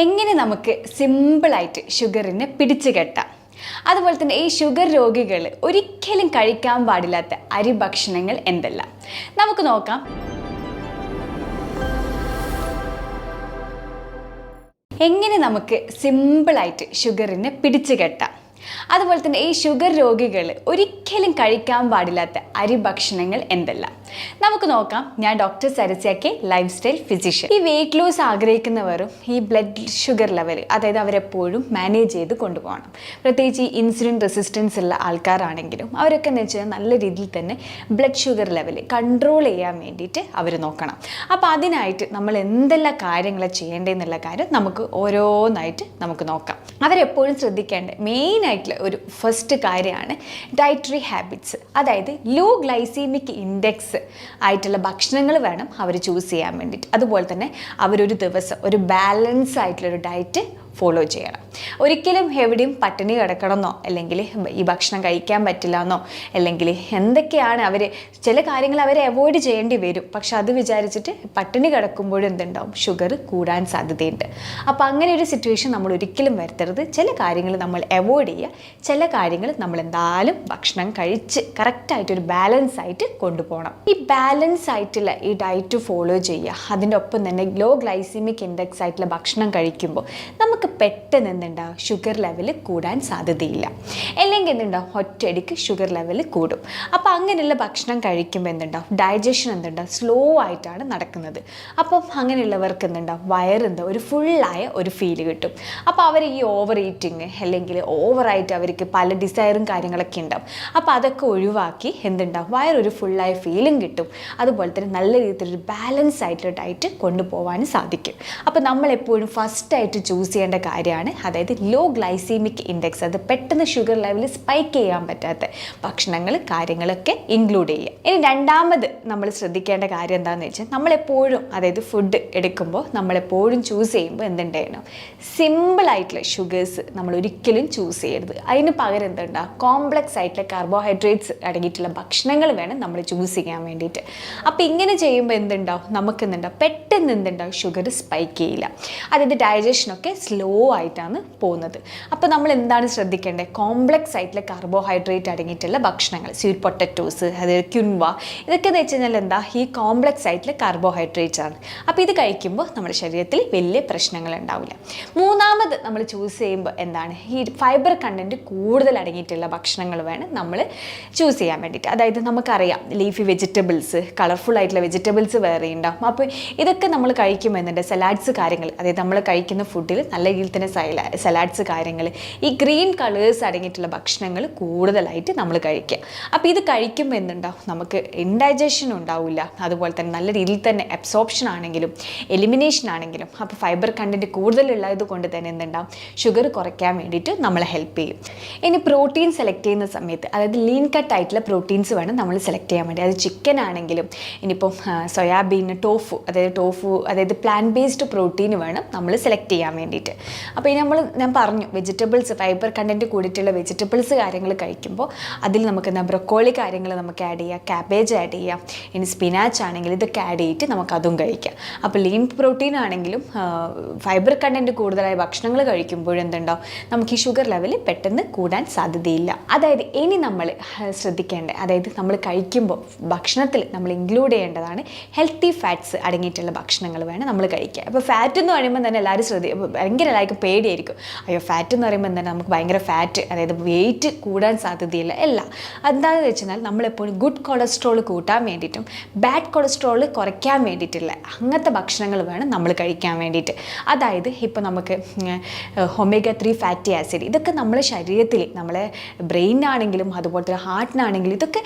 എങ്ങനെ നമുക്ക് സിമ്പിളായിട്ട് ഷുഗറിനെ പിടിച്ചു കെട്ടാം? അതുപോലെ തന്നെ ഈ ഷുഗർ രോഗികൾ ഒരിക്കലും കഴിക്കാൻ പാടില്ലാത്ത അരി ഭക്ഷണങ്ങൾ എന്തെല്ലാം? നമുക്ക് നോക്കാം. എങ്ങനെ നമുക്ക് സിമ്പിളായിട്ട് ഷുഗറിനെ പിടിച്ചു കെട്ടാം? അതുപോലെ തന്നെ ഈ ഷുഗർ രോഗികൾ ഒരിക്കലും കഴിക്കാൻ പാടില്ലാത്ത അരി ഭക്ഷണങ്ങൾ എന്തെല്ലാം? നമുക്ക് നോക്കാം. ഞാൻ ഡോക്ടർ സരസ്യാക്കെ ലൈഫ് സ്റ്റൈൽ ഫിസിഷ്യൻ ഈ വെയിറ്റ് ലോസ് ആഗ്രഹിക്കുന്നവരും ഈ ബ്ലഡ് ഷുഗർ ലെവൽ അതായത് അവരെപ്പോഴും മാനേജ് ചെയ്ത് കൊണ്ടുപോകണം. പ്രത്യേകിച്ച് ഈ ഇൻസുലിൻ റെസിസ്റ്റൻസ് ഉള്ള ആൾക്കാരാണെങ്കിലും അവരൊക്കെ എന്ന് വെച്ചാൽ നല്ല രീതിയിൽ തന്നെ ബ്ലഡ് ഷുഗർ ലെവൽ കൺട്രോൾ ചെയ്യാൻ വേണ്ടിയിട്ട് അവർ നോക്കണം. അപ്പോൾ അതിനായിട്ട് നമ്മൾ എന്തെല്ലാം കാര്യങ്ങൾ ചെയ്യേണ്ടതെന്നുള്ള കാര്യം നമുക്ക് ഓരോന്നായിട്ട് നമുക്ക് നോക്കാം. അവരെപ്പോഴും ശ്രദ്ധിക്കേണ്ട മെയിൻ ആയിട്ടുള്ള ഒരു ഫസ്റ്റ് കാര്യമാണ് ഡയറ്ററി ഹാബിറ്റ്സ് അതായത് ലോ ഗ്ലൈസീമിക് ഇൻഡെക്സ് ആയിട്ടുള്ള ഭക്ഷണങ്ങൾ വേണം അവർ ചൂസ് ചെയ്യാൻ വേണ്ടിയിട്ട്. അതുപോലെ തന്നെ അവരൊരു ദിവസം ഒരു ബാലൻസ് ആയിട്ടുള്ളൊരു ഡയറ്റ് ഫോളോ ചെയ്യണം. ഒരിക്കലും എവിടെയും പട്ടിണി കിടക്കണമെന്നോ അല്ലെങ്കിൽ ഈ ഭക്ഷണം കഴിക്കാൻ പറ്റില്ല എന്നോ അല്ലെങ്കിൽ എന്തൊക്കെയാണ് അവർ ചില കാര്യങ്ങൾ അവരെ അവോയ്ഡ് ചെയ്യേണ്ടി വരും. പക്ഷെ അത് വിചാരിച്ചിട്ട് പട്ടിണി കിടക്കുമ്പോഴും എന്തുണ്ടാവും? ഷുഗർ കൂടാൻ സാധ്യതയുണ്ട്. അപ്പോൾ അങ്ങനെ ഒരു സിറ്റുവേഷൻ നമ്മൾ ഒരിക്കലും വരുത്തരുത്. ചില കാര്യങ്ങൾ നമ്മൾ അവോയ്ഡ് ചെയ്യുക. ചില കാര്യങ്ങൾ നമ്മൾ എന്തായാലും ഭക്ഷണം കഴിച്ച് കറക്റ്റായിട്ട് ഒരു ബാലൻസ് ആയിട്ട് കൊണ്ടുപോകണം. ഈ ബാലൻസ് ആയിട്ടുള്ള ഈ ഡയറ്റ് ഫോളോ ചെയ്യുക. അതിന്റെ ഒപ്പം തന്നെ ലോ ഗ്ലൈസിമിക് ഇൻഡെക്സ് ആയിട്ടുള്ള ഭക്ഷണം കഴിക്കുമ്പോൾ നമുക്ക് പെട്ടെന്ന് എന്തുണ്ടാവും ഷുഗർ ലെവൽ കൂടാൻ സാധ്യതയില്ല. അല്ലെങ്കിൽ എന്തുണ്ടാവും ഒറ്റയടിക്ക് ഷുഗർ ലെവൽ കൂടും. അപ്പോൾ അങ്ങനെയുള്ള ഭക്ഷണം കഴിക്കുമ്പോൾ എന്തുണ്ടാവും ഡൈജഷൻ എന്തുണ്ടാവും സ്ലോ ആയിട്ടാണ് നടക്കുന്നത്. അപ്പം അങ്ങനെയുള്ളവർക്ക് എന്തുണ്ടാവും വയറെന്താ ഒരു ഫുള്ളായ ഒരു ഫീൽ കിട്ടും. അപ്പോൾ അവർ ഈ ഓവർ ഈറ്റിങ് അല്ലെങ്കിൽ ഓവറായിട്ട് അവർക്ക് പല ഡിസയറും കാര്യങ്ങളൊക്കെ ഉണ്ടാവും. അപ്പോൾ അതൊക്കെ ഒഴിവാക്കി എന്തുണ്ടാവും വയറൊരു ഫുള്ളായ ഫീലും കിട്ടും. അതുപോലെ തന്നെ നല്ല രീതിയിൽ ഒരു ബാലൻസ് ആയിട്ടുള്ള ഡയറ്റ് കൊണ്ടുപോകാനും സാധിക്കും. അപ്പോൾ നമ്മളെപ്പോഴും ഫസ്റ്റായിട്ട് ചൂസ് ചെയ്യേണ്ട കാര്യമാണ്. അതായത് ലോ ഗ്ലൈസീമിക് ഇൻഡെക്സ് അത് പെട്ടെന്ന് ഷുഗർ ലെവൽ സ്പൈക്ക് ചെയ്യാൻ പറ്റാത്ത ഭക്ഷണങ്ങൾ കാര്യങ്ങളൊക്കെ ഇൻക്ലൂഡ് ചെയ്യുക. ഇനി രണ്ടാമത് നമ്മൾ ശ്രദ്ധിക്കേണ്ട കാര്യം എന്താണെന്ന് വെച്ചാൽ നമ്മളെപ്പോഴും അതായത് ഫുഡ് എടുക്കുമ്പോൾ നമ്മളെപ്പോഴും ചൂസ് ചെയ്യുമ്പോൾ എന്തുണ്ടായിരുന്നു? സിമ്പിളായിട്ടുള്ള ഷുഗേഴ്സ് നമ്മൾ ഒരിക്കലും ചൂസ് ചെയ്യരുത്. അതിന് പകരം എന്തുണ്ടാ? കോംപ്ലക്സ് ആയിട്ടുള്ള കാർബോഹൈഡ്രേറ്റ്സ് അടങ്ങിയിട്ടുള്ള ഭക്ഷണങ്ങൾ വേണം നമ്മൾ ചൂസ് ചെയ്യാൻ വേണ്ടിയിട്ട്. അപ്പോൾ ഇങ്ങനെ ചെയ്യുമ്പോൾ എന്തുണ്ടാവും? നമുക്ക് എന്തുണ്ടാവും? പെട്ടെന്ന് എന്തുണ്ടാവും? ഷുഗർ സ്പൈക്ക് ചെയ്യില്ല. അതായത് ഡൈജഷനൊക്കെ സ്ലോ ആയിട്ടാണ് പോകുന്നത്. അപ്പോൾ നമ്മൾ എന്താണ് ശ്രദ്ധിക്കേണ്ടത് കോംപ്ലക്സ് ആയിട്ടുള്ള കാർബോഹൈഡ്രേറ്റ് അടങ്ങിയിട്ടുള്ള ഭക്ഷണങ്ങൾ സ്വീറ്റ് പൊട്ടറ്റോസ് അതായത് ക്യുൻവ ഇതൊക്കെ എന്ന് വെച്ച് കഴിഞ്ഞാൽ എന്താ? ഈ കോംപ്ലക്സ് ആയിട്ടുള്ള കാർബോഹൈഡ്രേറ്റ്സ് ആണ്. അപ്പോൾ ഇത് കഴിക്കുമ്പോൾ നമ്മുടെ ശരീരത്തിൽ വലിയ പ്രശ്നങ്ങൾ ഉണ്ടാവില്ല. മൂന്നാമത് നമ്മൾ ചൂസ് ചെയ്യുമ്പോൾ എന്താണ്? ഈ ഫൈബർ കണ്ടന്റ് കൂടുതൽ അടങ്ങിയിട്ടുള്ള ഭക്ഷണങ്ങൾ വേണം നമ്മൾ ചൂസ് ചെയ്യാൻ വേണ്ടിയിട്ട്. അതായത് നമുക്കറിയാം ലീഫി വെജിറ്റബിൾസ് കളർഫുൾ ആയിട്ടുള്ള വെജിറ്റബിൾസ് വേറെ ഉണ്ടാവും അപ്പോൾ ഇതൊക്കെ നമ്മൾ കഴിക്കുമ്പോൾ എന്നുണ്ട് സലാഡ്സ് കാര്യങ്ങൾ അതായത് നമ്മൾ കഴിക്കുന്ന ഫുഡിൽ നല്ല രീതിയിൽ തന്നെ സലാഡ്സ് കാര്യങ്ങൾ ഈ ഗ്രീൻ കളേഴ്സ് അടങ്ങിയിട്ടുള്ള ഭക്ഷണങ്ങൾ കൂടുതലായിട്ട് നമ്മൾ കഴിക്കുക. അപ്പോൾ ഇത് കഴിക്കുമ്പോൾ എന്തുണ്ടാവും നമുക്ക് ഇൻഡൈജഷൻ ഉണ്ടാവില്ല അതുപോലെ തന്നെ നല്ല രീതിയിൽ തന്നെ അബ്സോർപ്ഷൻ ആണെങ്കിലും എലിമിനേഷൻ ആണെങ്കിലും അപ്പോൾ ഫൈബർ കണ്ടന്റ് കൂടുതലുള്ളത് കൊണ്ട് തന്നെ എന്തുണ്ടാവും ഷുഗർ കുറയ്ക്കാൻ വേണ്ടിയിട്ട് നമ്മളെ ഹെൽപ്പ് ചെയ്യും. ഇനി പ്രോട്ടീൻ സെലക്ട് ചെയ്യുന്ന സമയത്ത് അതായത് ലീൻ കട്ട് ആയിട്ടുള്ള പ്രോട്ടീൻസ് വേണം നമ്മൾ സെലക്ട് ചെയ്യാൻ വേണ്ടി. അത് ചിക്കൻ ആണെങ്കിലും ഇനിയിപ്പം സോയാബീൻ ടോഫു അതായത് ടോഫു അതായത് പ്ലാൻ ബേസ്ഡ് പ്രോട്ടീൻ വേണം നമ്മൾ സെലക്ട് ചെയ്യാൻ വേണ്ടിയിട്ട്. അപ്പോൾ ഇനി നമ്മൾ ഞാൻ പറഞ്ഞു വെജിറ്റബിൾസ് ഫൈബർ കണ്ടന്റ് കൂടിയിട്ടുള്ള വെജിറ്റബിൾസ് കാര്യങ്ങൾ കഴിക്കുമ്പോൾ അതിൽ നമുക്ക് എന്താ ബ്രൊക്കോളി കാര്യങ്ങൾ നമുക്ക് ആഡ് ചെയ്യാം ക്യാബേജ് ആഡ് ചെയ്യാം ഇനി സ്പിനാച്ച് ആണെങ്കിൽ ഇതൊക്കെ ആഡ് ചെയ്തിട്ട് നമുക്ക് അതും കഴിക്കാം. അപ്പോൾ ലീൻ പ്രോട്ടീൻ ആണെങ്കിലും ഫൈബർ കണ്ടന്റ് കൂടുതലായ ഭക്ഷണങ്ങൾ കഴിക്കുമ്പോൾ എന്തുണ്ടാവും നമുക്ക് ഈ ഷുഗർ ലെവൽ പെട്ടെന്ന് കൂടാൻ സാധ്യതയില്ല. അതായത് ഇനി നമ്മൾ ശ്രദ്ധിക്കേണ്ടത് അതായത് നമ്മൾ കഴിക്കുമ്പോൾ ഭക്ഷണത്തിൽ നമ്മൾ ഇൻക്ലൂഡ് ചെയ്യേണ്ടതാണ് ഹെൽത്തി ഫാറ്റ്സ് അടങ്ങിയിട്ടുള്ള ഭക്ഷണങ്ങൾ വേണം നമ്മൾ കഴിക്കുക അപ്പോൾ ഫാറ്റ് എന്ന് പറയുമ്പോൾ തന്നെ എല്ലാവരും ശ്രദ്ധി ഭയങ്കര എല്ലാവർക്കും പേടിയായിരിക്കും. അയ്യോ ഫാറ്റ് എന്ന് പറയുമ്പോൾ എന്താണ് നമുക്ക് ഭയങ്കര ഫാറ്റ് അതായത് വെയിറ്റ് കൂടാൻ സാധ്യതയില്ല. അല്ല എന്താണെന്ന് വെച്ചാൽ നമ്മളെപ്പോഴും ഗുഡ് കൊളസ്ട്രോൾ കൂട്ടാൻ വേണ്ടിയിട്ടും ബാഡ് കൊളസ്ട്രോൾ കുറയ്ക്കാൻ വേണ്ടിയിട്ടുള്ള അങ്ങനത്തെ ഭക്ഷണങ്ങൾ വേണം നമ്മൾ കഴിക്കാൻ വേണ്ടിയിട്ട്. അതായത് ഇപ്പോൾ നമുക്ക് ഒമേഗ ത്രീ ഫാറ്റി ആസിഡ് ഇതൊക്കെ നമ്മുടെ ശരീരത്തിൽ നമ്മളെ ബ്രെയിനാണെങ്കിലും അതുപോലെ തന്നെ ഹാർട്ടിനാണെങ്കിലും ഇതൊക്കെ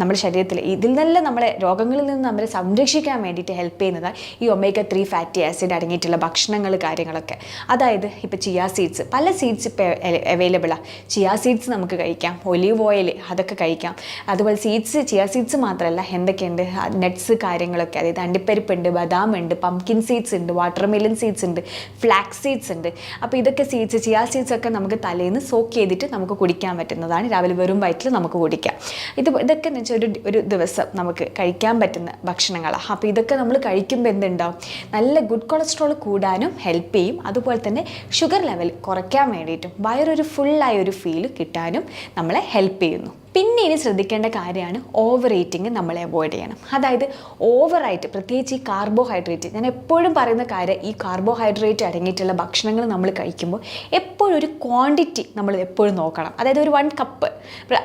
നമ്മുടെ ശരീരത്തിൽ ഇതിൽ നിന്നെല്ലാം നമ്മളെ രോഗങ്ങളിൽ നിന്ന് നമ്മളെ സംരക്ഷിക്കാൻ വേണ്ടിയിട്ട് ഹെൽപ്പ് ചെയ്യുന്നതാണ് ഈ ഒമേഗ ത്രീ ഫാറ്റി ആസിഡ് അടങ്ങിയിട്ടുള്ള ഭക്ഷണങ്ങൾ കാര്യങ്ങളൊക്കെ. അതായത് ഇപ്പോൾ ചിയാ സീഡ്സ് പല സീഡ്സ് ഇപ്പോൾ അവൈലബിളാണ് ചിയാ സീഡ്സ് നമുക്ക് കഴിക്കാം ഒലിവ് ഓയിൽ അതൊക്കെ കഴിക്കാം. അതുപോലെ സീഡ്സ് ചിയാ സീഡ്സ് മാത്രമല്ല എന്തൊക്കെയുണ്ട്? നട്ട്സ് കാര്യങ്ങളൊക്കെ അതായത് അണ്ടിപ്പരിപ്പുണ്ട് ബദാം ഉണ്ട് പംകിൻ സീഡ്സ് ഉണ്ട് വാട്ടർമെലൻ സീഡ്സ് ഉണ്ട് ഫ്ലാക്സ് സീഡ്സ് ഉണ്ട്. അപ്പോൾ ഇതൊക്കെ സീഡ്സ് ചിയാ സീഡ്സ് ഒക്കെ നമുക്ക് തലേന്ന് സോക്ക് ചെയ്തിട്ട് നമുക്ക് കുടിക്കാൻ പറ്റുന്നതാണ്. രാവിലെ വെറും വയറ്റിൽ നമുക്ക് കുടിക്കാം. ഇത് ഇതൊക്കെ എന്ന് വെച്ചാൽ ഒരു ഒരു ദിവസം നമുക്ക് കഴിക്കാൻ പറ്റുന്ന ഭക്ഷണങ്ങളാണ് അപ്പോൾ ഇതൊക്കെ നമ്മൾ കഴിക്കുമ്പോൾ എന്തുണ്ടാവും? നല്ല ഗുഡ് കൊളസ്ട്രോൾ കൂടാനും ഹെൽപ്പ് ചെയ്യും. അതുപോലെ അതുപോലെ തന്നെ ഷുഗർ ലെവൽ കുറയ്ക്കാൻ വേണ്ടിയിട്ടും വയറൊരു ഫുള്ളായ ഒരു ഫീൽ കിട്ടാനും നമ്മളെ ഹെൽപ്പ് ചെയ്യുന്നു. പിന്നെ ഇനി ശ്രദ്ധിക്കേണ്ട കാര്യമാണ് ഓവർ ഈറ്റിംഗ് നമ്മൾ അവോയ്ഡ് ചെയ്യണം. അതായത് ഓവറായിട്ട് പ്രത്യേകിച്ച് ഈ കാർബോഹൈഡ്രേറ്റ് ഞാൻ എപ്പോഴും പറയുന്ന കാര്യം ഈ കാർബോഹൈഡ്രേറ്റ് അടങ്ങിയിട്ടുള്ള ഭക്ഷണങ്ങൾ നമ്മൾ കഴിക്കുമ്പോൾ എപ്പോഴും ഒരു ക്വാണ്ടിറ്റി നമ്മൾ എപ്പോഴും നോക്കണം. അതായത് ഒരു വൺ കപ്പ്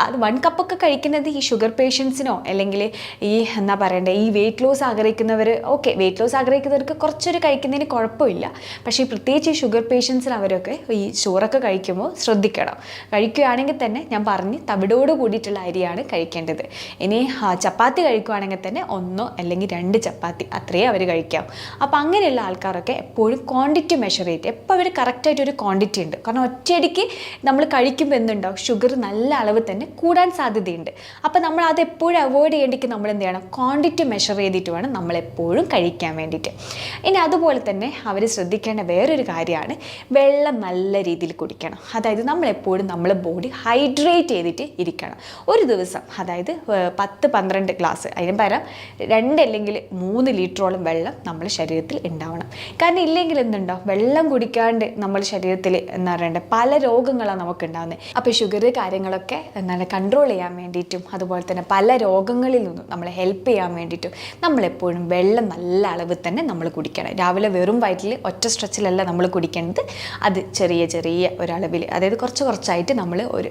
അത് വൺ കപ്പൊക്കെ കഴിക്കുന്നത് ഈ ഷുഗർ പേഷ്യൻസിനോ അല്ലെങ്കിൽ ഈ എന്താ പറയണ്ടേ ഈ വെയിറ്റ് ലോസ് ആഗ്രഹിക്കുന്നവർ ഓക്കെ വെയിറ്റ് ലോസ് ആഗ്രഹിക്കുന്നവർക്ക് കുറച്ചൊരു കഴിക്കുന്നതിന് കുഴപ്പമില്ല. പക്ഷേ പ്രത്യേകിച്ച് ഈ ഷുഗർ പേഷ്യൻസിന് അവരൊക്കെ ഈ ചോറൊക്കെ കഴിക്കുമ്പോൾ ശ്രദ്ധിക്കണം. കഴിക്കുകയാണെങ്കിൽ തന്നെ ഞാൻ പറഞ്ഞ് തവിടോട് കൂടിയിട്ടുള്ള അരിയാണ് കഴിക്കേണ്ടത്. ഇനി ചപ്പാത്തി കഴിക്കുവാണെങ്കിൽ തന്നെ ഒന്നോ അല്ലെങ്കിൽ രണ്ട് ചപ്പാത്തി അത്രയേ അവർ കഴിക്കാം. അപ്പോൾ അങ്ങനെയുള്ള ആൾക്കാരൊക്കെ എപ്പോഴും ക്വാണ്ടിറ്റി മെഷർ ചെയ്തിട്ട് എപ്പോൾ അവർ കറക്റ്റായിട്ട് ഒരു ക്വാണ്ടിറ്റി ഉണ്ട്. കാരണം ഒറ്റയടിക്ക് നമ്മൾ കഴിക്കുമ്പോൾ എന്തുണ്ടാവും? ഷുഗർ നല്ല അളവ് തന്നെ കൂടാൻ സാധ്യതയുണ്ട്. അപ്പോൾ നമ്മൾ അത് എപ്പോഴും അവോയ്ഡ് ചെയ്യേണ്ടിക്ക് നമ്മൾ എന്ത് ചെയ്യണം? ക്വാണ്ടിറ്റി മെഷർ ചെയ്തിട്ട് വേണം നമ്മൾ എപ്പോഴും കഴിക്കാൻ വേണ്ടിയിട്ട്. ഇനി അതുപോലെ തന്നെ അവർ ശ്രദ്ധിക്കേണ്ട വേറൊരു കാര്യമാണ് വെള്ളം നല്ല രീതിയിൽ കുടിക്കണം. അതായത് നമ്മളെപ്പോഴും നമ്മളെ ബോഡി ഹൈഡ്രേറ്റ് ചെയ്തിട്ട് ഇരിക്കണം. ഒരു ദിവസം അതായത് പത്ത് പന്ത്രണ്ട് ഗ്ലാസ് അതിന് പകരം രണ്ട് അല്ലെങ്കിൽ മൂന്ന് ലിറ്ററോളം വെള്ളം നമ്മുടെ ശരീരത്തിൽ ഉണ്ടാവണം. കാരണം ഇല്ലെങ്കിൽ എന്തുണ്ടോ വെള്ളം കുടിക്കാണ്ട് നമ്മുടെ ശരീരത്തിൽ എന്താ പറയണ്ടേ പല രോഗങ്ങളാണ് നമുക്ക് ഉണ്ടാകുന്നത് അപ്പോൾ ഷുഗർ കാര്യങ്ങളൊക്കെ എന്താണ് കൺട്രോൾ ചെയ്യാൻ വേണ്ടിയിട്ടും അതുപോലെ തന്നെ പല രോഗങ്ങളിൽ നിന്നും നമ്മളെ ഹെൽപ്പ് ചെയ്യാൻ വേണ്ടിയിട്ടും നമ്മളെപ്പോഴും വെള്ളം നല്ല അളവിൽ തന്നെ നമ്മൾ കുടിക്കണം. രാവിലെ വെറും വയറ്റിൽ ഒറ്റ സ്ട്രെച്ചിലല്ല നമ്മൾ കുടിക്കേണ്ടത്. അത് ചെറിയ ചെറിയ ഒരളവിൽ അതായത് കുറച്ച് കുറച്ചായിട്ട് നമ്മൾ ഒരു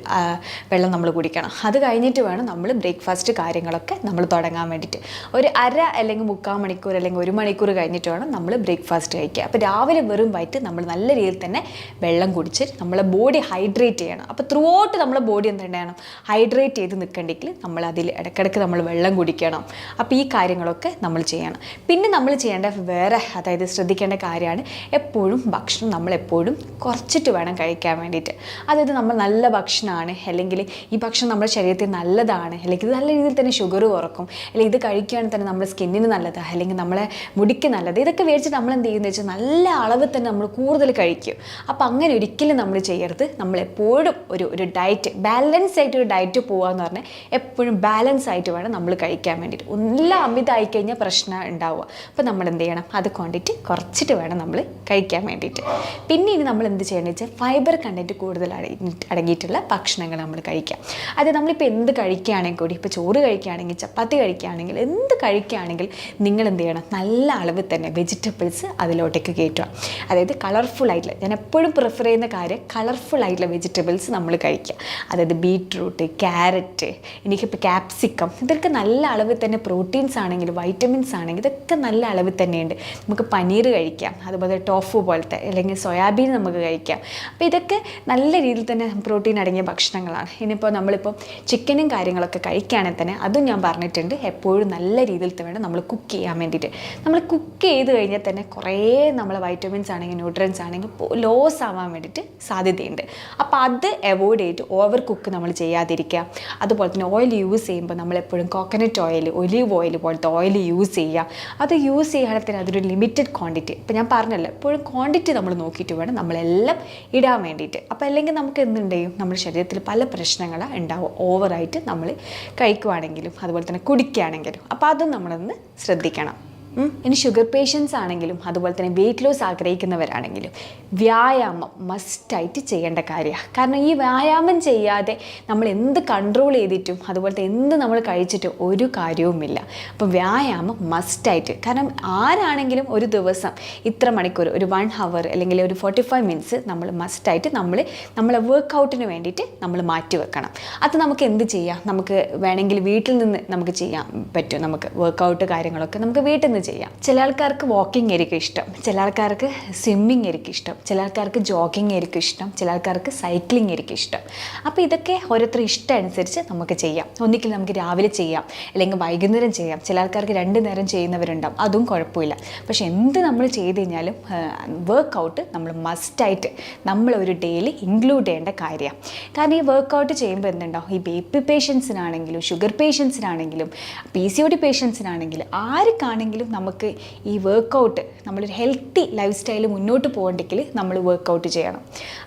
വെള്ളം നമ്മൾ കുടിക്കണം. അത് കഴിഞ്ഞിട്ട് വേണം നമ്മൾ ബ്രേക്ക്ഫാസ്റ്റ് കാര്യങ്ങളൊക്കെ നമ്മൾ തുടങ്ങാൻ വേണ്ടിയിട്ട്. ഒരു അര അല്ലെങ്കിൽ മുക്കാൽ മണിക്കൂർ അല്ലെങ്കിൽ ഒരു മണിക്കൂർ കഴിഞ്ഞിട്ട് വേണം നമ്മൾ ബ്രേക്ക്ഫാസ്റ്റ് കഴിക്കുക. അപ്പോൾ രാവിലെ വെറും വയറ്റ് നമ്മൾ നല്ല രീതിയിൽ തന്നെ വെള്ളം കുടിച്ച് നമ്മളെ ബോഡി ഹൈഡ്രേറ്റ് ചെയ്യണം. അപ്പോൾ ത്രൂ ഔട്ട് നമ്മളെ ബോഡി എന്തുണ്ടാകണം ഹൈഡ്രേറ്റ് ചെയ്ത് നിൽക്കണ്ടെങ്കിൽ നമ്മൾ അതിൽ ഇടയ്ക്കിടയ്ക്ക് നമ്മൾ വെള്ളം കുടിക്കണം. അപ്പോൾ ഈ കാര്യങ്ങളൊക്കെ നമ്മൾ ചെയ്യണം. പിന്നെ നമ്മൾ ചെയ്യേണ്ട വേറെ അതായത് ശ്രദ്ധിക്കേണ്ട കാര്യമാണ് എപ്പോഴും ഭക്ഷണം നമ്മൾ എപ്പോഴും കുറച്ചിട്ട് വേണം കഴിക്കാൻ വേണ്ടിയിട്ട്. അതായത് നമ്മൾ നല്ല ഭക്ഷണമാണ് അല്ലെങ്കിൽ ഈ ഭക്ഷണം നമ്മുടെ ശരീരത്തിൽ നല്ലതാണ് അല്ലെങ്കിൽ ഇത് നല്ല രീതിയിൽ തന്നെ ഷുഗർ കുറക്കും അല്ലെങ്കിൽ ഇത് കഴിക്കുകയാണെങ്കിൽ തന്നെ നമ്മുടെ സ്കിന്നിന് നല്ലതാണ് അല്ലെങ്കിൽ നമ്മളെ മുടിക്ക് നല്ലത് ഇതൊക്കെ വേടിച്ച് നമ്മൾ എന്ത് ചെയ്യുന്നത് വെച്ചാൽ നല്ല അളവ് തന്നെ നമ്മൾ കൂടുതൽ കഴിക്കും. അപ്പോൾ അങ്ങനെ ഒരിക്കലും നമ്മൾ ചെയ്യരുത്. നമ്മളെപ്പോഴും ഒരു ഒരു ഡയറ്റ് ബാലൻസ് ആയിട്ട് ഒരു ഡയറ്റ് പോകാന്ന് പറഞ്ഞാൽ എപ്പോഴും ബാലൻസ് ആയിട്ട് വേണം നമ്മൾ കഴിക്കാൻ വേണ്ടിയിട്ട്. എല്ലാം അമിതമായി കഴിഞ്ഞാൽ പ്രശ്നം ഉണ്ടാവുക. അപ്പോൾ നമ്മൾ എന്ത് ചെയ്യണം? അത് ക്വാണ്ടിറ്റി കുറച്ചിട്ട് വേണം നമ്മൾ കഴിക്കാൻ വേണ്ടിയിട്ട്. പിന്നെ ഇനി നമ്മൾ എന്ത് ചെയ്യണമെന്ന് വെച്ചാൽ ഫൈബർ കണ്ടന്റ് കൂടുതൽ അടങ്ങിയിട്ടുള്ള ഭക്ഷണങ്ങൾ നമ്മൾ കഴിക്കാം. അത് നമ്മളിപ്പോൾ എന്ത് കഴിക്കുകയാണെങ്കിൽ കൂടി ഇപ്പോൾ ചോറ് കഴിക്കുകയാണെങ്കിൽ ചപ്പാത്തി കഴിക്കുകയാണെങ്കിൽ എന്ത് കഴിക്കുകയാണെങ്കിൽ നിങ്ങൾ എന്ത് ചെയ്യണം? നല്ല അളവിൽ തന്നെ വെജിറ്റബിൾസ് അതിലോട്ടേക്ക് കയറ്റുക. അതായത് കളർഫുൾ ആയിട്ടുള്ള ഞാൻ എപ്പോഴും പ്രിഫർ ചെയ്യുന്ന കാര്യം കളർഫുൾ ആയിട്ടുള്ള വെജിറ്റബിൾസ് നമ്മൾ കഴിക്കുക. അതായത് ബീട്രൂട്ട് ക്യാരറ്റ് എനിക്കിപ്പോൾ ക്യാപ്സിക്കം ഇതൊക്കെ നല്ല അളവിൽ തന്നെ പ്രോട്ടീൻസ് ആണെങ്കിൽ വൈറ്റമിൻസ് ആണെങ്കിൽ ഇതൊക്കെ നല്ല അളവിൽ തന്നെയുണ്ട്. നമുക്ക് പനീർ കഴിക്കാം അതുപോലെ ടോഫു പോലത്തെ അല്ലെങ്കിൽ സോയാബീൻ നമുക്ക് കഴിക്കാം. അപ്പോൾ ഇതൊക്കെ നല്ല രീതിയിൽ തന്നെ പ്രോട്ടീൻ അടങ്ങിയ ഭക്ഷണങ്ങളാണ്. ഇനിയിപ്പോൾ നമ്മളിപ്പോൾ ചിക്കനും കാര്യങ്ങളൊക്കെ കഴിക്കുകയാണെങ്കിൽ തന്നെ അതും ഞാൻ പറഞ്ഞിട്ടുണ്ട് എപ്പോഴും നല്ല രീതിയിൽ വേണം നമ്മൾ കുക്ക് ചെയ്യാൻ വേണ്ടിയിട്ട്. നമ്മൾ കുക്ക് ചെയ്ത് കഴിഞ്ഞാൽ തന്നെ കുറേ നമ്മൾ വൈറ്റമിൻസ് ആണെങ്കിൽ ന്യൂട്രിയൻസ് ആണെങ്കിൽ ലോസ് ആവാൻ വേണ്ടിയിട്ട് സാധ്യതയുണ്ട്. അപ്പോൾ അത് അവോയ്ഡ് ചെയ്തിട്ട് ഓവർ കുക്ക് നമ്മൾ ചെയ്യാതിരിക്കുക. അതുപോലെ തന്നെ ഓയിൽ യൂസ് ചെയ്യുമ്പോൾ നമ്മളെപ്പോഴും കോക്കനട്ട് ഓയിൽ ഒലീവ് ഓയിൽ പോലത്തെ ഓയിൽ യൂസ് ചെയ്യുക. അത് യൂസ് ചെയ്യുകയാണെങ്കിൽ തന്നെ അതൊരു ലിമിറ്റഡ് ക്വാണ്ടിറ്റി ഇപ്പോൾ ഞാൻ പറഞ്ഞല്ലോ എപ്പോഴും ക്വാണ്ടിറ്റി നമ്മൾ നോക്കിയിട്ട് വേണം നമ്മളെല്ലാം ഇടാൻ വേണ്ടിയിട്ട്. അപ്പോൾ അല്ലെങ്കിൽ നമുക്ക് എന്തുണ്ടെയും നമ്മുടെ ശരീരത്തിൽ പല പ്രശ്നങ്ങളും ഉണ്ടാവും. ഓവറായിട്ട് നമ്മൾ കഴിക്കുവാണെങ്കിലും അതുപോലെ തന്നെ കുടിക്കുകയാണെങ്കിലും അപ്പോൾ അതും നമ്മളൊന്ന് ശ്രദ്ധിക്കണം. ഇനി ഷുഗർ പേഷ്യൻസ് ആണെങ്കിലും അതുപോലെ തന്നെ വെയിറ്റ് ലോസ് ആഗ്രഹിക്കുന്നവരാണെങ്കിലും വ്യായാമം മസ്റ്റായിട്ട് ചെയ്യേണ്ട കാര്യമാണ് കാരണം ഈ വ്യായാമം ചെയ്യാതെ നമ്മൾ എന്ത് കൺട്രോൾ ചെയ്തിട്ടും അതുപോലത്തെ എന്ത് നമ്മൾ കഴിച്ചിട്ടും ഒരു കാര്യവുമില്ല. അപ്പോൾ വ്യായാമം മസ്റ്റായിട്ട് കാരണം ആരാണെങ്കിലും ഒരു ദിവസം ഇത്ര മണിക്കൂർ ഒരു വൺ ഹവർ അല്ലെങ്കിൽ ഒരു ഫോർട്ടി ഫൈവ് മിനിറ്റ്സ് നമ്മൾ മസ്റ്റായിട്ട് നമ്മൾ നമ്മളെ വർക്കൗട്ടിന് വേണ്ടിയിട്ട് നമ്മൾ മാറ്റി വെക്കണം. അത് നമുക്ക് എന്ത് ചെയ്യാം? നമുക്ക് വേണമെങ്കിൽ വീട്ടിൽ നിന്ന് നമുക്ക് ചെയ്യാൻ പറ്റും. നമുക്ക് വർക്കൗട്ട് കാര്യങ്ങളൊക്കെ നമുക്ക് വീട്ടിൽ നിന്ന് ചെയ്യാം. ചില ആൾക്കാർക്ക് വാക്കിംഗ് ആയിരിക്കും ഇഷ്ടം. ചില ആൾക്കാർക്ക് സ്വിമ്മിങ് ആയിരിക്കും ഇഷ്ടം. ചില ആൾക്കാർക്ക് ജോഗിങ് ആയിരിക്കും ഇഷ്ടം. ചില ആൾക്കാർക്ക് സൈക്ലിംഗ് ആയിരിക്കും ഇഷ്ടം. അപ്പോൾ ഇതൊക്കെ ഓരോരുത്തർ ഇഷ്ടം അനുസരിച്ച് നമുക്ക് ചെയ്യാം. ഒന്നിക്കൽ നമുക്ക് രാവിലെ ചെയ്യാം. അല്ലെങ്കിൽ വൈകുന്നേരം ചെയ്യാം. ചില ആൾക്കാർക്ക് രണ്ട് നേരം ചെയ്യുന്നവരുണ്ടാവും. അതും കുഴപ്പമില്ല. പക്ഷേ എന്ത് നമ്മൾ ചെയ്ത് കഴിഞ്ഞാലും വർക്കൗട്ട് നമ്മൾ മസ്റ്റായിട്ട് നമ്മൾ ഒരു ഡേയിൽ ഇൻക്ലൂഡ് ചെയ്യേണ്ട കാര്യമാണ്. കാരണം ഈ വർക്കൗട്ട് ചെയ്യുമ്പോൾ എന്തുണ്ടാവും? ഈ ബി പി പേഷ്യൻസിനാണെങ്കിലും ഷുഗർ പേഷ്യൻസിനാണെങ്കിലും പി സി ഒ ഡി പേഷ്യൻസിനാണെങ്കിലും ആർക്കാണെങ്കിലും നമുക്ക് ഈ വർക്കൗട്ട് നമ്മളൊരു ഹെൽത്തി ലൈഫ് സ്റ്റൈൽ മുന്നോട്ട് പോകണ്ടെങ്കിൽ നമ്മൾ വർക്കൗട്ട് ചെയ്യണം.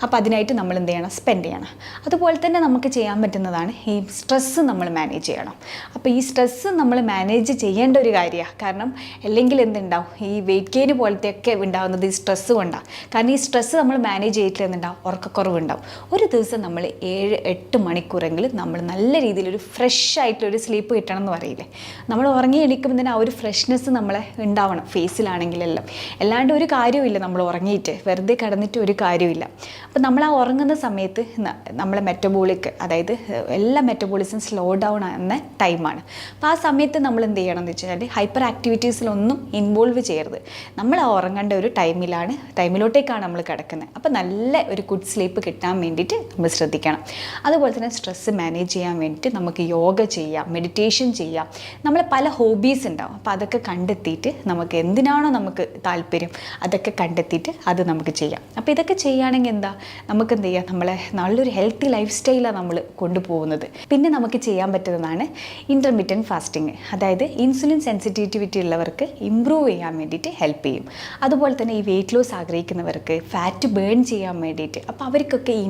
അപ്പോൾ അതിനായിട്ട് നമ്മൾ എന്ത് ചെയ്യണം? സ്പെൻഡ് ചെയ്യണം. അതുപോലെ തന്നെ നമുക്ക് ചെയ്യാൻ പറ്റുന്നതാണ് ഈ സ്ട്രെസ്സ് നമ്മൾ മാനേജ് ചെയ്യണം. അപ്പോൾ ഈ സ്ട്രെസ്സ് നമ്മൾ മാനേജ് ചെയ്യേണ്ട ഒരു കാര്യമാണ് കാരണം അല്ലെങ്കിൽ എന്തുണ്ടാവും? ഈ വെയിറ്റ് ഗെയിൻ പോലത്തെയൊക്കെ ഉണ്ടാകുന്നത് ഈ സ്ട്രെസ്സ് കൊണ്ടാണ് കാരണം ഈ സ്ട്രെസ്സ് നമ്മൾ മാനേജ് ചെയ്തിട്ട് എന്തുണ്ടാവും ഉറക്കക്കുറവുണ്ടാവും. ഒരു ദിവസം നമ്മൾ ഏഴ് എട്ട് മണിക്കൂറെങ്കിലും നമ്മൾ നല്ല രീതിയിലൊരു ഫ്രഷ് ആയിട്ടുള്ള ഒരു സ്ലീപ്പ് കിട്ടണം എന്ന് പറയില്ലേ? നമ്മൾ ഉറങ്ങി എണീക്കുമ്പോൾ തന്നെ ആ ഒരു ഫ്രഷ്നെസ് നമ്മളെ ഉണ്ടാവണം. ഫേസിലാണെങ്കിലെല്ലാം. അല്ലാണ്ട് ഒരു കാര്യമില്ല നമ്മൾ ഉറങ്ങിയിട്ട്. വെറുതെ കിടന്നിട്ട് ഒരു കാര്യമില്ല അപ്പോൾ നമ്മൾ ആ ഉറങ്ങുന്ന സമയത്ത് നമ്മളെ മെറ്റബോളിക് അതായത് എല്ലാ മെറ്റബോളിസും സ്ലോ ഡൗൺ ആകുന്ന ടൈമാണ് അപ്പോൾ ആ സമയത്ത് നമ്മൾ എന്ത് ചെയ്യണം എന്ന് വെച്ചാൽ ഹൈപ്പർ ആക്ടിവിറ്റീസിലൊന്നും ഇൻവോൾവ് ചെയ്യരുത്. നമ്മൾ ആ ഉറങ്ങേണ്ട ഒരു ടൈമിലാണ് ടൈമിലോട്ടേക്കാണ് നമ്മൾ കിടക്കുന്നത്. അപ്പോൾ നല്ല ഒരു ഗുഡ് സ്ലീപ്പ് കിട്ടാൻ വേണ്ടിയിട്ട് നമ്മൾ ശ്രദ്ധിക്കണം. അതുപോലെ തന്നെ സ്ട്രെസ്സ് മാനേജ് ചെയ്യാൻ വേണ്ടിയിട്ട് നമുക്ക് യോഗ ചെയ്യാം മെഡിറ്റേഷൻ ചെയ്യാം. നമ്മളെ പല ഹോബീസ് ഉണ്ടാവും. അപ്പോൾ അതൊക്കെ കണ്ടെത്തിയിട്ട് നമുക്ക് എന്തിനാണോ നമുക്ക് താല്പര്യം അതൊക്കെ കണ്ടെത്തിയിട്ട് അത് നമുക്ക് ചെയ്യാം. അപ്പോൾ ഇതൊക്കെ ചെയ്യുകയാണെങ്കിൽ എന്താ? നമുക്ക് എന്ത് ചെയ്യാം? നമ്മളെ നല്ലൊരു ഹെൽത്തി ലൈഫ് സ്റ്റൈലാണ് നമ്മൾ കൊണ്ടുപോകുന്നത്. പിന്നെ നമുക്ക് ചെയ്യാൻ പറ്റുന്നതാണ് ഇന്റർമീഡിയന്റ് ഫാസ്റ്റിംഗ് അതായത് ഇൻസുലിൻ സെൻസിറ്റിവിറ്റി ഉള്ളവർക്ക് ഇമ്പ്രൂവ് ചെയ്യാൻ വേണ്ടിയിട്ട് ഹെൽപ്പ് ചെയ്യും. അതുപോലെ തന്നെ ഈ വെയിറ്റ് ലോസ് ആഗ്രഹിക്കുന്നവർക്ക് ഫാറ്റ് ബേൺ ചെയ്യാൻ വേണ്ടിയിട്ട്. അപ്പോൾ അവർക്കൊക്കെ ഈ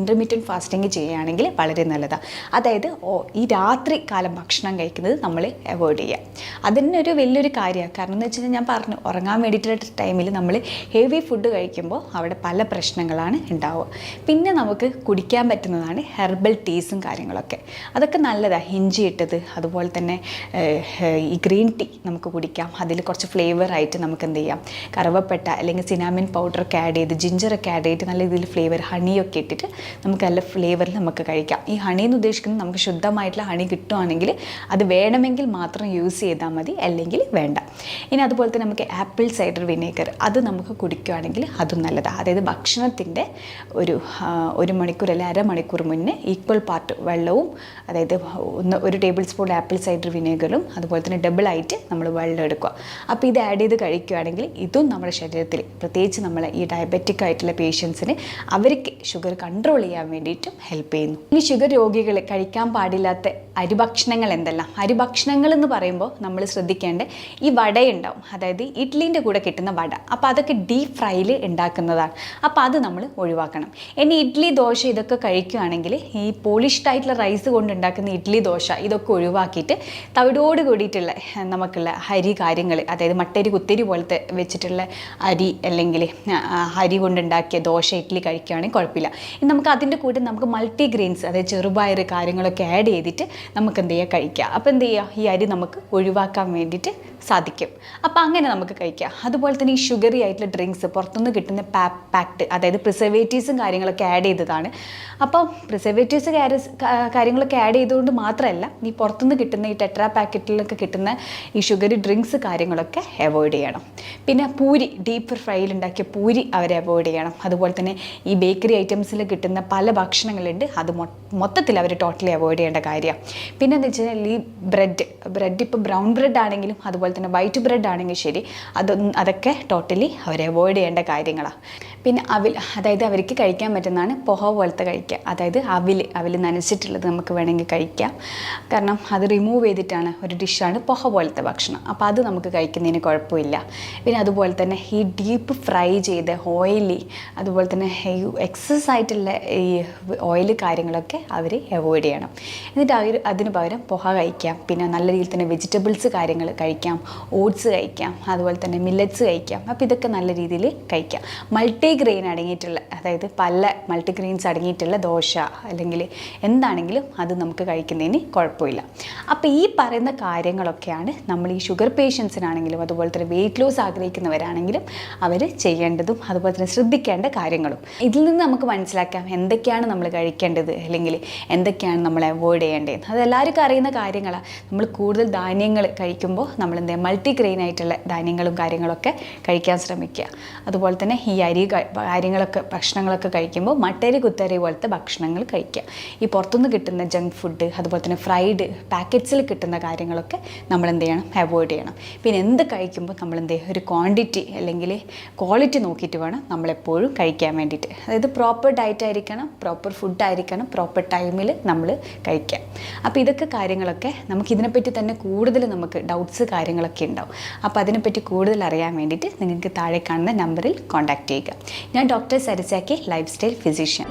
ഫാസ്റ്റിംഗ് ചെയ്യുകയാണെങ്കിൽ വളരെ നല്ലതാണ് അതായത് ഈ രാത്രി കാലം ഭക്ഷണം കഴിക്കുന്നത് നമ്മൾ അവോയ്ഡ് ചെയ്യുക. ഒരു വലിയൊരു കാര്യമാണ്. കാരണം എന്ന് വെച്ച് കഴിഞ്ഞാൽ ഞാൻ പറഞ്ഞു ഉറങ്ങാൻ വേണ്ടിയിട്ടുള്ള ടൈമിൽ നമ്മൾ ഹെവി ഫുഡ് കഴിക്കുമ്പോൾ അവിടെ പല പ്രശ്നങ്ങളാണ് ഉണ്ടാവുക പിന്നെ നമുക്ക് കുടിക്കാൻ പറ്റുന്നതാണ് ഹെർബൽ ടീസും കാര്യങ്ങളൊക്കെ. അതൊക്കെ നല്ലതാണ് ഇഞ്ചി ഇട്ടത് അതുപോലെ തന്നെ ഈ ഗ്രീൻ ടീ നമുക്ക് കുടിക്കാം. അതിൽ കുറച്ച് ഫ്ലേവർ ആയിട്ട് നമുക്ക് എന്ത് ചെയ്യാം? കറുവപ്പെട്ട അല്ലെങ്കിൽ സിനാമിൻ പൗഡറൊക്കെ ആഡ് ചെയ്ത് ജിഞ്ചറൊക്കെ ആഡ് ചെയ്തിട്ട് നല്ല രീതിയിൽ ഫ്ലേവർ ഹണിയൊക്കെ ഇട്ടിട്ട് നമുക്ക് നല്ല ഫ്ലേവറിൽ നമുക്ക് കഴിക്കാം. ഈ ഹണി എന്ന് ഉദ്ദേശിക്കുന്നത് നമുക്ക് ശുദ്ധമായിട്ടുള്ള ഹണി കിട്ടുവാണെങ്കിൽ അത് വേണമെങ്കിൽ മാത്രം യൂസ് ചെയ്താൽ മതി അല്ലെങ്കിൽ വേണ്ട. ഇനി അതുപോലെ തന്നെ നമുക്ക് ആപ്പിൾ സൈഡർ വിനേഗർ അത് നമുക്ക് കുടിക്കുകയാണെങ്കിൽ അതും നല്ലതാണ് അതായത് ഭക്ഷണത്തിന്റെ ഒരു ഒരു മണിക്കൂർ അല്ലെങ്കിൽ അരമണിക്കൂർ മുന്നേ ഈക്വൽ പാർട്ട് വെള്ളവും അതായത് ഒന്ന് ഒരു ടേബിൾ സ്പൂൺ ആപ്പിൾ സൈഡർ വിനേഗറും അതുപോലെ തന്നെ ഡബിൾ ആയിട്ട് നമ്മൾ വെള്ളം എടുക്കുക. അപ്പോൾ ഇത് ആഡ് ചെയ്ത് കഴിക്കുകയാണെങ്കിൽ ഇതും നമ്മുടെ ശരീരത്തിൽ പ്രത്യേകിച്ച് നമ്മൾ ഈ ഡയബറ്റിക് ആയിട്ടുള്ള പേഷ്യൻസിന് അവർക്ക് ഷുഗർ കൺട്രോൾ ചെയ്യാൻ വേണ്ടിയിട്ടും ഹെൽപ്പ് ചെയ്യുന്നു. ഇനി ഷുഗർ രോഗികൾ കഴിക്കാൻ പാടില്ലാത്ത അരിഭക്ഷണങ്ങൾ എന്തെല്ലാം? അരിഭക്ഷണങ്ങൾ എന്ന് പറയുമ്പോൾ നമ്മൾ ശ്രദ്ധിക്കേണ്ട ഈ വടയുണ്ടാവും അതായത് ഇഡ്ഡലീന്റെ കൂടെ കിട്ടുന്ന വട. അപ്പോൾ അതൊക്കെ ഡീപ് ഫ്രൈയിൽ ഉണ്ടാക്കുന്നതാണ്. അപ്പോൾ അത് നമ്മൾ ഒഴിവാക്കണം. ഇനി ഇഡ്ഡലി ദോശ ഇതൊക്കെ കഴിക്കുകയാണെങ്കിൽ ഈ പോളിഷ്ഡ് ആയിട്ടുള്ള റൈസ് കൊണ്ട് ഉണ്ടാക്കുന്ന ഇഡ്ഡലി ദോശ ഇതൊക്കെ ഒഴിവാക്കിയിട്ട് തവിടോട് കൂടിയിട്ടുള്ള നമുക്കുള്ള അരി കാര്യങ്ങൾ അതായത് മട്ടരി കുത്തരി പോലത്തെ വെച്ചിട്ടുള്ള അരി അല്ലെങ്കിൽ ഹരി കൊണ്ടുണ്ടാക്കിയ ദോശ ഇഡ്ഡലി കഴിക്കുകയാണെങ്കിൽ കുഴപ്പമില്ല. ഇനി നമുക്ക് അതിന്റെ കൂടെ നമുക്ക് മൾട്ടി ഗ്രെയിൻസ് അതായത് ചെറുപയർ കാര്യങ്ങളൊക്കെ ആഡ് ചെയ്തിട്ട് നമുക്ക് എന്ത് ചെയ്യുക? കഴിക്കുക. അപ്പോൾ എന്ത് ചെയ്യുക? ഈ അരി നമുക്ക് ഒഴിവാക്കാൻ വേണ്ടിയിട്ട് സാധിക്കും. അപ്പോൾ അങ്ങനെ നമുക്ക് കഴിക്കാം. അതുപോലെ തന്നെ ഈ ഷുഗറി ആയിട്ടുള്ള ഡ്രിങ്ക്സ് പുറത്തുനിന്ന് കിട്ടുന്ന പാ പാക്ട് അതായത് പ്രിസർവേറ്റീവ്സും കാര്യങ്ങളൊക്കെ ആഡ് ചെയ്തതാണ്. അപ്പോൾ പ്രിസർവേറ്റീവ്സ് കാര്യങ്ങളൊക്കെ ആഡ് ചെയ്തുകൊണ്ട് മാത്രമല്ല നീ പുറത്തുനിന്ന് കിട്ടുന്ന ഈ ടെട്രാ പാക്കറ്റിലൊക്കെ കിട്ടുന്ന ഈ ഷുഗറി ഡ്രിങ്ക്സ് കാര്യങ്ങളൊക്കെ അവോയ്ഡ് ചെയ്യണം. പിന്നെ പൂരി ഡീപ്പ് ഫ്രൈയിൽ ഉണ്ടാക്കിയ പൂരി അവരെ അവോയ്ഡ് ചെയ്യണം. അതുപോലെ തന്നെ ഈ ബേക്കറി ഐറ്റംസിൽ കിട്ടുന്ന പല ഭക്ഷണങ്ങളുണ്ട്. അത് മൊത്തത്തിൽ അവർ ടോട്ടലി അവോയ്ഡ് ചെയ്യേണ്ട കാര്യമാണ് പിന്നെ എന്താ വെച്ചാൽ ഈ ബ്രെഡ് ബ്രെഡ് ഇപ്പോൾ ബ്രൗൺ ബ്രെഡ് ആണെങ്കിലും അതുപോലെ തന്നെ വൈറ്റ് ബ്രെഡ് ആണെങ്കിൽ ശരി. അതൊന്നും അതൊക്കെ ടോട്ടലി അവർ അവോയ്ഡ് ചെയ്യേണ്ട കാര്യങ്ങളാണ് പിന്നെ അവിൽ അതായത് അവർക്ക് കഴിക്കാൻ പറ്റുന്നതാണ് പൊഹ പോലത്തെ കഴിക്കുക. അതായത് അവിൽ അവിൽ നനച്ചിട്ടുള്ളത് നമുക്ക് വേണമെങ്കിൽ കഴിക്കാം. കാരണം അത് റിമൂവ് ചെയ്തിട്ടാണ് ഒരു ഡിഷാണ് പൊഹ പോലത്തെ ഭക്ഷണം. അപ്പോൾ അത് നമുക്ക് കഴിക്കുന്നതിന് കുഴപ്പമില്ല. പിന്നെ അതുപോലെ തന്നെ ഈ ഡീപ്പ് ഫ്രൈ ചെയ്ത് ഓയിലി അതുപോലെ തന്നെ ഈ എക്സസ് ആയിട്ടുള്ള ഈ ഓയിൽ കാര്യങ്ങളൊക്കെ അവർ അവോയ്ഡ് ചെയ്യണം. എന്നിട്ട് അവർ അതിന് പകരം പൊഹ കഴിക്കാം. പിന്നെ നല്ല രീതിയിൽ തന്നെ വെജിറ്റബിൾസ് കാര്യങ്ങൾ കഴിക്കാം. ഓട്സ് കഴിക്കാം. അതുപോലെ തന്നെ മില്ലറ്റ്സ് കഴിക്കാം. അപ്പോൾ ഇതൊക്കെ നല്ല രീതിയിൽ കഴിക്കാം. മൾട്ടി ഗ്രെയിൻ അടങ്ങിയിട്ടുള്ള അതായത് പല മൾട്ടിഗ്രെയിൻസ് അടങ്ങിയിട്ടുള്ള ദോശ അല്ലെങ്കിൽ എന്താണെങ്കിലും അത് നമുക്ക് കഴിക്കുന്നതിന് കുഴപ്പമില്ല. അപ്പോൾ ഈ പറയുന്ന കാര്യങ്ങളൊക്കെയാണ് നമ്മൾ ഈ ഷുഗർ പേഷ്യൻസിനാണെങ്കിലും അതുപോലെ തന്നെ വെയിറ്റ് ലോസ് ആഗ്രഹിക്കുന്നവരാണെങ്കിലും അവർ ചെയ്യേണ്ടതും അതുപോലെ തന്നെ ശ്രദ്ധിക്കേണ്ട കാര്യങ്ങളും. ഇതിൽ നിന്ന് നമുക്ക് മനസ്സിലാക്കാം എന്തൊക്കെയാണ് നമ്മൾ കഴിക്കേണ്ടത് അല്ലെങ്കിൽ എന്തൊക്കെയാണ് നമ്മൾ അവോയ്ഡ് ചെയ്യേണ്ടത് അത് എല്ലാവർക്കും അറിയുന്ന കാര്യങ്ങളാണ് നമ്മൾ കൂടുതൽ ധാന്യങ്ങൾ കഴിക്കുമ്പോൾ നമ്മൾ എന്താ മൾട്ടിഗ്രെയിൻ ആയിട്ടുള്ള ധാന്യങ്ങളും കാര്യങ്ങളൊക്കെ കഴിക്കാൻ ശ്രമിക്കുക. അതുപോലെ തന്നെ ഈ അരി കാര്യങ്ങളൊക്കെ ഭക്ഷണങ്ങളൊക്കെ കഴിക്കുമ്പോൾ മട്ടേരി കുത്തേരി പോലത്തെ ഭക്ഷണങ്ങൾ കഴിക്കുക. ഈ പുറത്തുനിന്ന് കിട്ടുന്ന ജങ്ക് ഫുഡ് അതുപോലെ തന്നെ ഫ്രൈഡ് പാക്കറ്റ്സിൽ കിട്ടുന്ന കാര്യങ്ങളൊക്കെ നമ്മൾ എന്ത് ചെയ്യണം? അവോയ്ഡ് ചെയ്യണം. പിന്നെ എന്ത് കഴിക്കുമ്പോൾ നമ്മൾ എന്ത് ചെയ്യുക ഒരു ക്വാണ്ടിറ്റി അല്ലെങ്കിൽ ക്വാളിറ്റി നോക്കിയിട്ട് വേണം നമ്മളെപ്പോഴും കഴിക്കാൻ വേണ്ടിയിട്ട്. അതായത് പ്രോപ്പർ ഡയറ്റ് ആയിരിക്കണം പ്രോപ്പർ ഫുഡ് ആയിരിക്കണം പ്രോപ്പർ ടൈമിൽ നമ്മൾ കഴിക്കാം അപ്പോൾ ഇതൊക്കെ കാര്യങ്ങളൊക്കെ നമുക്ക് ഇതിനെപ്പറ്റി തന്നെ കൂടുതൽ നമുക്ക് ഡൗട്ട്സ് കാര്യങ്ങളൊക്കെ ഉണ്ടാവും. അപ്പോൾ അതിനെപ്പറ്റി കൂടുതൽ അറിയാൻ വേണ്ടിയിട്ട് നിങ്ങൾക്ക് താഴെ കാണുന്ന നമ്പറിൽ കോൺടാക്റ്റ് ചെയ്യുക. ഞാൻ ഡോക്ടർ സരിസാക്കി ലൈഫ് സ്റ്റൈൽ ഫിസിഷ്യൻ